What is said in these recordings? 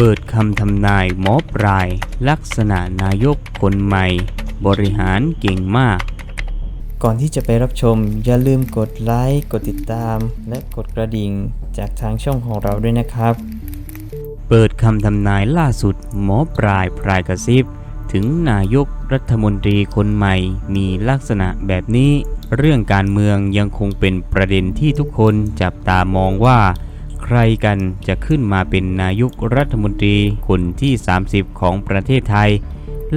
เปิดคำทำนายหมอปลาย ลักษณะนายกคนใหม่ บริหารเก่งมาก ก่อนที่จะไปรับชม อย่าลืมกดไลค์กดติดตาม และกดกระดิ่ง จากทางช่องของเราด้วยนะครับ เปิดคำทำนายล่าสุดหมอปลายพรายกระซิบ ถึงนายกรัฐมนตรีคนใหม่ มีลักษณะแบบนี้ เรื่องการเมืองยังคงเป็นประเด็นที่ทุกคนจับตามองว่า ใครกันจะขึ้นมาเป็นนายกรัฐมนตรีคนที่ 30 ของประเทศไทย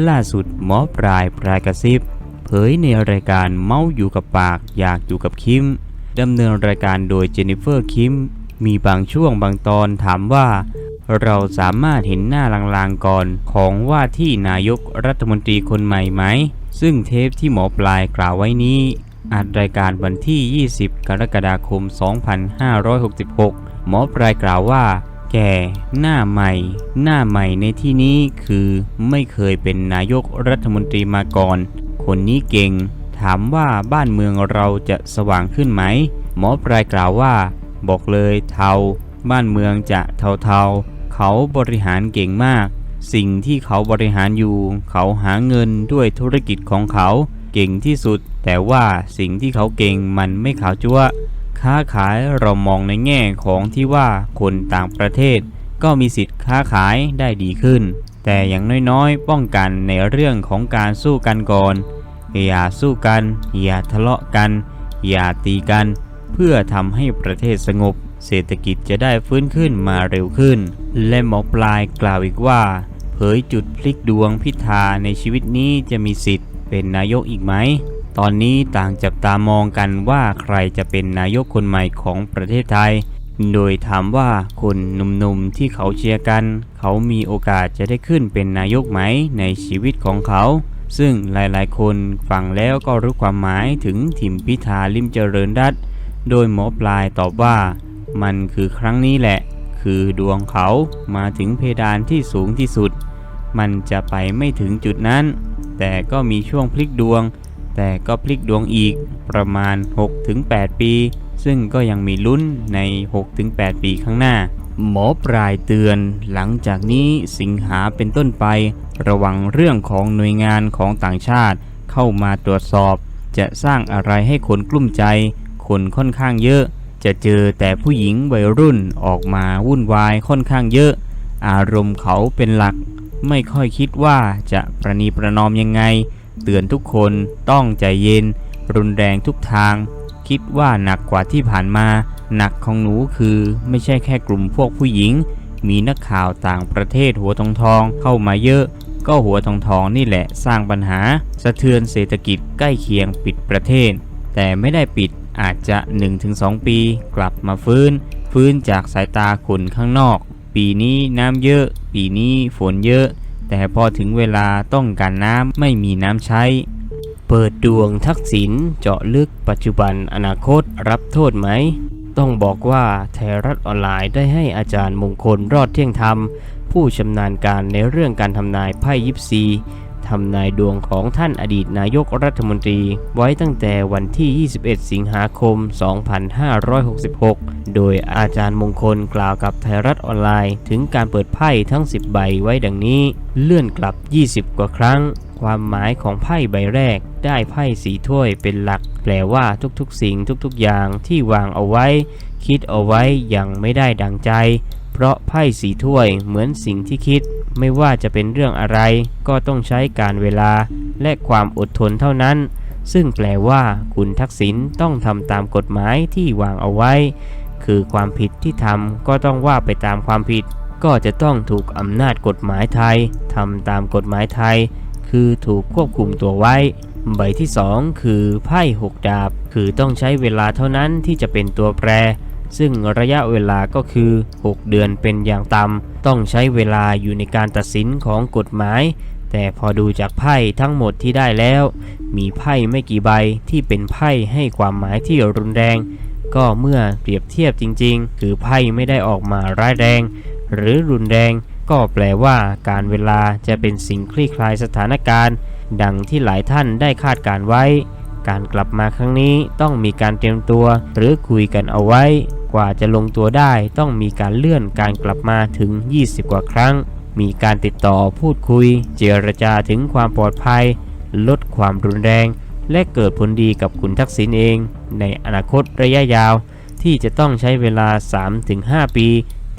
ล่าสุดหมอปลายพรายกระซิบ เผยในรายการเมาอยู่กับปากอยากอยู่กับคิมดำเนินรายการโดยเจนนิเฟอร์คิมมีบางช่วงบางตอนถามว่า เราสามารถเห็นหน้าลางๆก่อนของว่าที่นายกรัฐมนตรีคนใหม่ไหม ซึ่งเทปที่หมอปลายกล่าวไว้นี้อัดรายการวันที่ 20 กรกฎาคม 2566 หมอปลายกล่าวว่า แก่หน้าใหม่ หน้าใหม่ในที่นี้คือไม่เคยเป็นนายกรัฐมนตรีมาก่อน คนนี้เก่ง ถามว่าบ้านเมืองเราจะสว่างขึ้นไหม หมอปลายกล่าวว่า บอกเลยเทา บ้านเมืองจะเทาๆ เขาบริหารเก่งมาก สิ่งที่เขาบริหารอยู่ เขาหาเงินด้วยธุรกิจของเขา เก่งที่สุด แต่ว่าสิ่งที่เขาเก่งมันไม่ขาวจั๊ว ค้าขายเรามองในแง่ของที่ว่าคนต่างประเทศ ก็มีสิทธิ์ค้าขายได้ดีขึ้น แต่อย่างน้อยๆ ป้องกันในเรื่องของการสู้กันก่อนอย่าสู้กัน อย่าทะเลาะกัน อย่าตีกัน เพื่อทำให้ประเทศสงบ เศรษฐกิจจะได้ฟื้นขึ้นมาเร็วขึ้น และหมอปลายกล่าวอีกว่า เผยจุดพลิกดวงพิธาในชีวิตนี้จะมีสิทธิ์เป็นนายกอีกไหม ตอนนี้ต่างจับตามองกันว่าใครจะเป็นนายกคนใหม่ของประเทศไทย โดยถามว่าคนหนุ่มๆที่เขาเชียร์กัน เขามีโอกาสจะได้ขึ้นเป็นนายกไหมในชีวิตของเขา ซึ่งหลายๆ คนฟังแล้วก็รู้ความหมายถึงทิมพิธาลิมเจริญรัตโดยหมอปลายตอบว่า มันคือครั้งนี้แหละ คือดวงเขามาถึงเพดานที่สูงที่สุด มันจะไปไม่ถึงจุดนั้น แต่ก็มีช่วงพลิกดวง แต่ก็พลิกดวงอีกประมาณ 6-8 ปี ซึ่งก็ยังมีลุ้นใน 6-8 ปีข้างหน้า หมอปลายเตือนหลังจากนี้สิงหาเป็นต้นไป ระวังเรื่องของหน่วยงานของต่างชาติ เข้ามาตรวจสอบ จะสร้างอะไรให้คนกลุ้มใจ คนค่อนข้างเยอะ จะเจอแต่ผู้หญิงวัยรุ่นออกมาวุ่นวายค่อนข้างเยอะ อารมณ์เขาเป็นหลัก ไม่ค่อยคิดว่าจะประนีประนอมยังไง เตือนทุกคนต้องใจเย็น รุนแรงทุกทาง คิดว่าหนักกว่าที่ผ่านมา หนักของหนูคือไม่ใช่แค่กลุ่มพวกผู้หญิง มีนักข่าวต่างประเทศหัวทองทองเข้ามาเยอะ ก็หัวทองทองนี่แหละสร้างปัญหา สะเทือนเศรษฐกิจใกล้เคียงปิดประเทศ แต่ไม่ได้ปิดอาจจะ 1-2 ปี กลับมาฟื้น ฟื้นจากสายตาคนข้างนอก ปีนี้น้ำเยอะ ปีนี้ฝนเยอะ แต่พอถึงเวลาต้องการน้ำไม่มีน้ำใช้ เปิดดวงทักษิณเจาะลึกปัจจุบันอนาคตรับโทษไหม ต้องบอกว่าไทยรัฐออนไลน์ได้ให้อาจารย์มงคลรอดเที่ยงธรรม ผู้ชำนาญการในเรื่องการทำนายไพ่ยิปซี ทำนายดวงของท่านอดีตนายกรัฐมนตรี ไว้ตั้งแต่วันที่ 21 สิงหาคม 2566 โดยอาจารย์มงคลกล่าวกับไทยรัฐออนไลน์ ถึงการเปิดไพ่ทั้ง 10 ใบไว้ดังนี้ เลื่อนกลับ 20 กว่าครั้ง ความหมายของไพ่ใบแรก ได้ไพ่สีถ้วยเป็นหลัก แปลว่าทุกๆ สิ่งทุกๆ อย่างที่วางเอาไว้ คิดเอาไว้ยังไม่ได้ดังใจ เพราะไพ่สีถ้วยเหมือนสิ่งที่คิด ไม่ว่าจะเป็นเรื่องอะไรก็ต้องใช้การเวลาและความอดทนเท่านั้น ซึ่งแปลว่าคุณทักษิณต้องทำตามกฎหมายที่วางเอาไว้ คือความผิดที่ทำก็ต้องว่าไปตามความผิด ก็จะต้องถูกอำนาจกฎหมายไทยทำตามกฎหมายไทย คือถูกควบคุมตัวไว้ ใบที่ 2 คือไพ่หกดาบ คือต้องใช้เวลาเท่านั้นที่จะเป็นตัวแปร ซึ่งระยะเวลาก็คือ 6 เดือนเป็นอย่างต่ำต้องใช้เวลาอยู่ในการตัดสินของกฎหมาย แต่พอดูจากไพ่ทั้งหมดที่ได้แล้ว มีไพ่ไม่กี่ใบที่เป็นไพ่ให้ความหมายที่รุนแรง ก็เมื่อเปรียบเทียบจริงๆ คือไพ่ไม่ได้ออกมาร้ายแรง หรือรุนแรง ก็แปลว่าการเวลาจะเป็นสิ่งคลี่คลายสถานการณ์ ดังที่หลายท่านได้คาดการไว้การกลับมาครั้งนี้ต้องมีการเตรียมตัวหรือคุยกันเอาไว้ กว่าจะลงตัวได้ต้องมีการเลื่อนการกลับมาถึง 20 กว่าครั้ง มีการติดต่อพูดคุย เจรจาถึงความปลอดภัย ลดความรุนแรง และเกิดผลดีกับคุณทักษิณเอง ในอนาคตระยะยาว ที่จะต้องใช้เวลา 3-5 ปี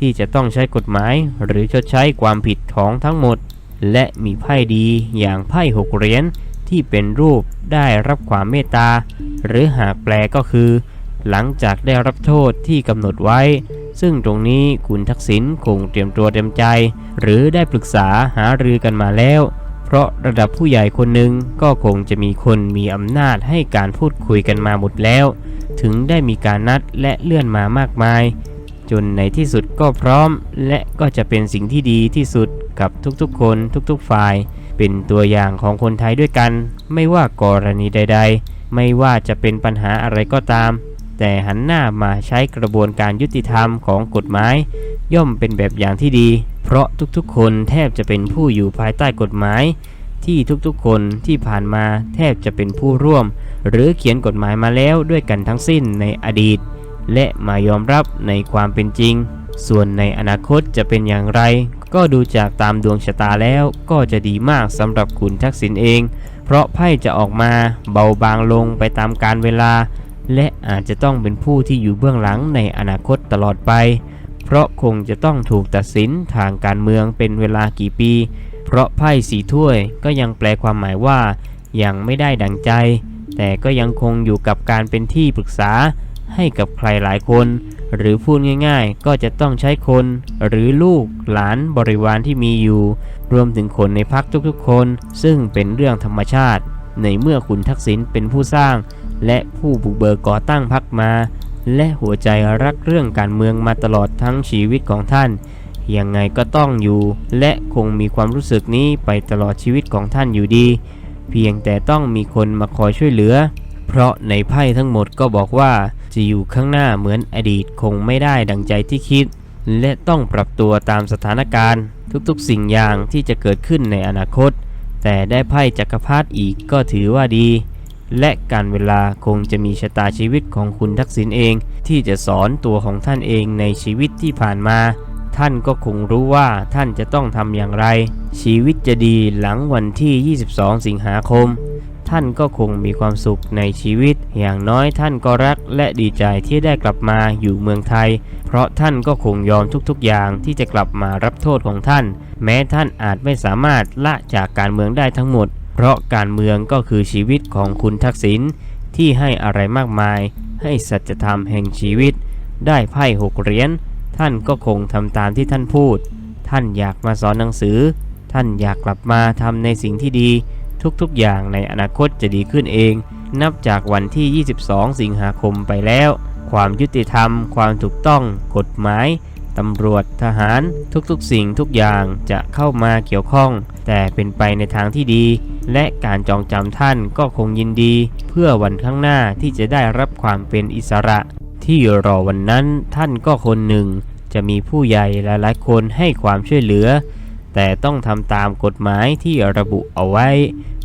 ที่จะต้องใช้กฎหมาย หรือชดใช้ความผิดของทั้งหมด และมีไพ่ดีอย่างไพ่หกเหรียญที่เป็นรูปได้รับความเมตตา หรือหากแปลก็คือ หลังจากได้รับโทษที่กำหนดไว้ ซึ่งตรงนี้คุณทักษิณคงเตรียมตัวเตรียมใจ หรือได้ปรึกษาหารือกันมาแล้ว เพราะระดับผู้ใหญ่คนหนึ่งก็คงจะมีคนมีอำนาจให้การพูดคุยกันมาหมดแล้ว ถึงได้มีการนัดและเลื่อนมามากมาย จนในที่สุดก็พร้อม และก็จะเป็นสิ่งที่ดีที่สุดกับทุกๆ คนทุกๆฝ่าย เป็นตัวอย่างของคนไทยด้วยกัน ไม่ว่ากรณีใด ๆ ไม่ว่าจะเป็นปัญหาอะไรก็ตาม แต่หันหน้ามาใช้กระบวนการยุติธรรมของกฎหมาย ย่อมเป็นแบบอย่างที่ดี เพราะทุกๆ คนแทบจะเป็นผู้อยู่ภายใต้กฎหมาย ที่ทุกๆ คนที่ผ่านมาแทบจะเป็นผู้ร่วม หรือเขียนกฎหมายมาแล้วด้วยกันทั้งสิ้นในอดีต และมายอมรับในความเป็นจริง ส่วนในอนาคตจะเป็นอย่างไร ก็ดูจากตามดวงชะตาแล้วก็จะดีมากสำหรับคุณทักษิณเอง เพราะไพ่จะออกมาเบาบางลงไปตามการเวลา และอาจจะต้องเป็นผู้ที่อยู่เบื้องหลังในอนาคตตลอดไป เพราะคงจะต้องถูกตัดสินทางการเมืองเป็นเวลากี่ปี เพราะไพ่สีถ้วยก็ยังแปลความหมายว่า ยังไม่ได้ดังใจ แต่ก็ยังคงอยู่กับการเป็นที่ปรึกษาให้กับใครหลายคน หรือพูดง่ายๆ ก็จะต้องใช้คน หรือลูกหลานบริวารที่มีอยู่ รวมถึงคนในพักทุกๆคน ซึ่งเป็นเรื่องธรรมชาติ ในเมื่อคุณทักษิณเป็นผู้สร้าง และผู้บุกเบิกก่อตั้งพักมา และหัวใจรักเรื่องการเมืองมาตลอดทั้งชีวิตของท่าน ยังไงก็ต้องอยู่ และคงมีความรู้สึกนี้ไปตลอดชีวิตของท่านอยู่ดี เพียงแต่ต้องมีคนมาคอยช่วยเหลือ เพราะในไพ่ทั้งหมดก็บอกว่าจะอยู่ข้างหน้าเหมือนอดีตคงไม่ได้ดังใจที่คิด และต้องปรับตัวตามสถานการณ์ ทุกๆสิ่งอย่างที่จะเกิดขึ้นในอนาคต แต่ได้ไพ่จักรพรรดิอีกก็ถือว่าดี และการเวลาคงจะมีชะตาชีวิตของคุณทักษิณเอง ที่จะสอนตัวของท่านเองในชีวิตที่ผ่านมา ท่านก็คงรู้ว่าท่านจะต้องทำอย่างไร ชีวิตจะดีหลังวันที่ 22 สิงหาคม ท่านก็คงมีความสุขในชีวิต อย่างน้อยท่านก็รักและดีใจที่ได้กลับมาอยู่เมืองไทย เพราะท่านก็คงยอมทุกๆอย่างที่จะกลับมารับโทษของท่าน แม้ท่านอาจไม่สามารถละจากการเมืองได้ทั้งหมด เพราะการเมืองก็คือชีวิตของคุณทักษิณที่ให้อะไรมากมาย ให้สัจธรรมแห่งชีวิต ได้ไพ่หกเหรียญท่านก็คงทำตามที่ท่านพูด ท่านอยากมาสอนหนังสือ ท่านอยากกลับมาทำในสิ่งที่ดี ทุกๆอย่างในอนาคตจะดีขึ้นเอง นับจากวันที่ 22 สิงหาคมไปแล้ว ความยุติธรรม ความถูกต้อง กฎหมาย ตำรวจทหารทุกๆสิ่งทุกอย่างจะเข้ามาเกี่ยวข้อง แต่เป็นไปในทางที่ดี และการจองจำท่านก็คงยินดี เพื่อวันข้างหน้าที่จะได้รับความเป็นอิสระ ที่รอวันนั้นท่านก็คนหนึ่ง จะมีผู้ใหญ่หลายๆคนให้ความช่วยเหลือ แต่ต้องทำตามกฎหมายที่ระบุเอาไว้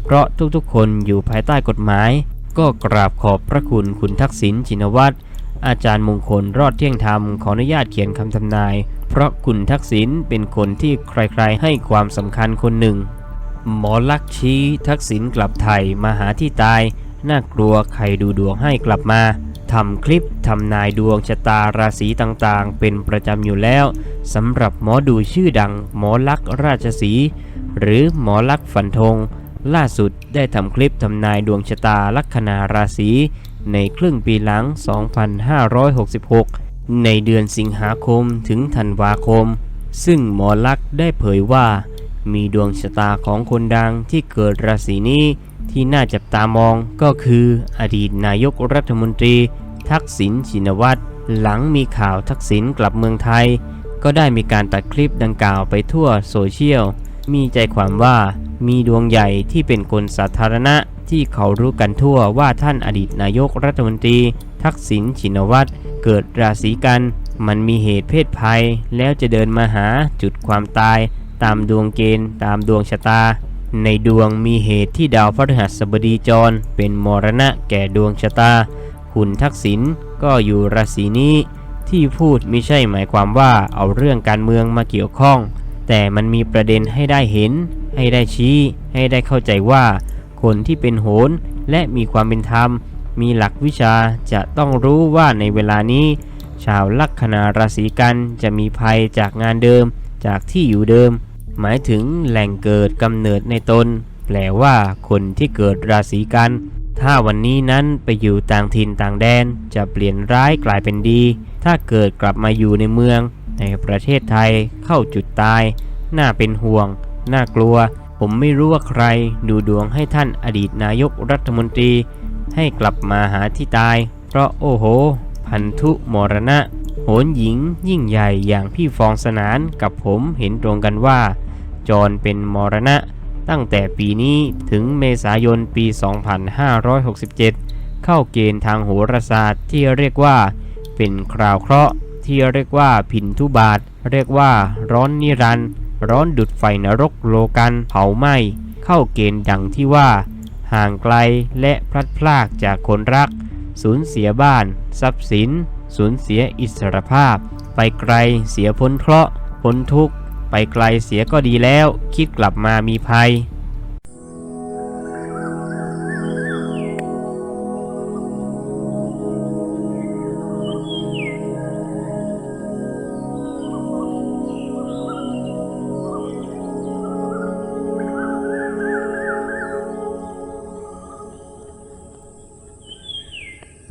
เพราะทุกๆคนอยู่ภายใต้กฎหมาย ก็กราบขอบพระคุณคุณทักษิณชินวัตร อาจารย์มงคลรอดเที่ยงธรรมขออนุญาตเขียนคำทำนาย เพราะคุณทักษิณเป็นคนที่ใครๆ ให้ความสำคัญคนหนึ่ง หมอลักชี้ทักษิณกลับไทยมาหาที่ตาย น่ากลัวใครดูดวงให้กลับมาทำคลิปทำนายดวงชะตาราศีต่างๆ เป็นประจำอยู่แล้วสำหรับหมอดูชื่อดังหมอลักษ์ราชสีหรือหมอลักษ์ฝันธงล่าสุดได้ทำคลิปทำนายดวงชะตาลัคนาราศี ในครึ่งปีหลัง 2566 ในเดือนสิงหาคมถึงธันวาคม ซึ่งหมอลักษ์ได้เผยว่า มีดวงชะตาของคนดังที่เกิดราศีนี้ที่น่าจับตามองก็คืออดีตนายกรัฐมนตรี ทักษิณชินวัตรหลังมีข่าวทักษิณกลับเมืองไทย ก็ได้มีการตัดคลิปดังกล่าวไปทั่วโซเชียล มีใจความว่า มีดวงใหญ่ที่เป็นคนสาธารณะที่เขารู้กันทั่วว่าท่านอดีตนายกรัฐมนตรี ทักษิณชินวัตรเกิดราศีกัน มันมีเหตุเพศภัย แล้วจะเดินมาหาจุดความตาย ตามดวงเกณฑ์ ตามดวงชะตา ในดวงมีเหตุที่ดาวพฤหัสบดีจร เป็นมรณะแก่ดวงชะตา คุณทักษิณก็อยู่ราศีนี้ ที่พูดไม่ใช่หมายความว่าเอาเรื่องการเมืองมาเกี่ยวข้อง แต่มันมีประเด็นให้ได้เห็น ให้ได้ชี้ ให้ได้เข้าใจว่า คนที่เป็นโหรและมีความเป็นธรรม มีหลักวิชาจะต้องรู้ว่าในเวลานี้ ชาวลัคนาราศีกันจะมีภัยจากงานเดิม จากที่อยู่เดิม หมายถึงแหล่งเกิดกำเนิดในตน แปลว่าคนที่เกิดราศีกัน ถ้าวันนี้นั้นไปอยู่ต่างถิ่นต่างแดน จะเปลี่ยนร้ายกลายเป็นดี ถ้าเกิดกลับมาอยู่ในเมือง ในประเทศไทยเข้าจุดตาย น่าเป็นห่วง น่ากลัว ผมไม่รู้ว่าใครดูดวงให้ท่านอดีตนายกรัฐมนตรี ให้กลับมาหาที่ตาย เพราะโอ้โห พันธุมรณะ โหนหญิงยิ่งใหญ่อย่างพี่ฟองสนานกับผมเห็นตรงกันว่า จรเป็นมรณะ ตั้งแต่ปีนี้ถึงเมษายนปี 2567 เข้าเกณฑ์ทางโหราศาสตร์ที่เรียกว่าเป็นคราวเคราะห์ ที่เรียกว่าพินทุบาท เรียกว่าร้อนนิรันด์ร้อนดุดไฟนรกโลกันเผาไหม้เข้าเกณฑ์ดังที่ว่า ห่างไกลและพลัดพรากจากคนรัก สูญเสียบ้าน ทรัพย์สิน สูญเสียอิสรภาพ ไปไกลเสียพ้นเคราะห์พ้นทุกข์ ไปไกลเสียก็ดีแล้ว คิดกลับมามีภัย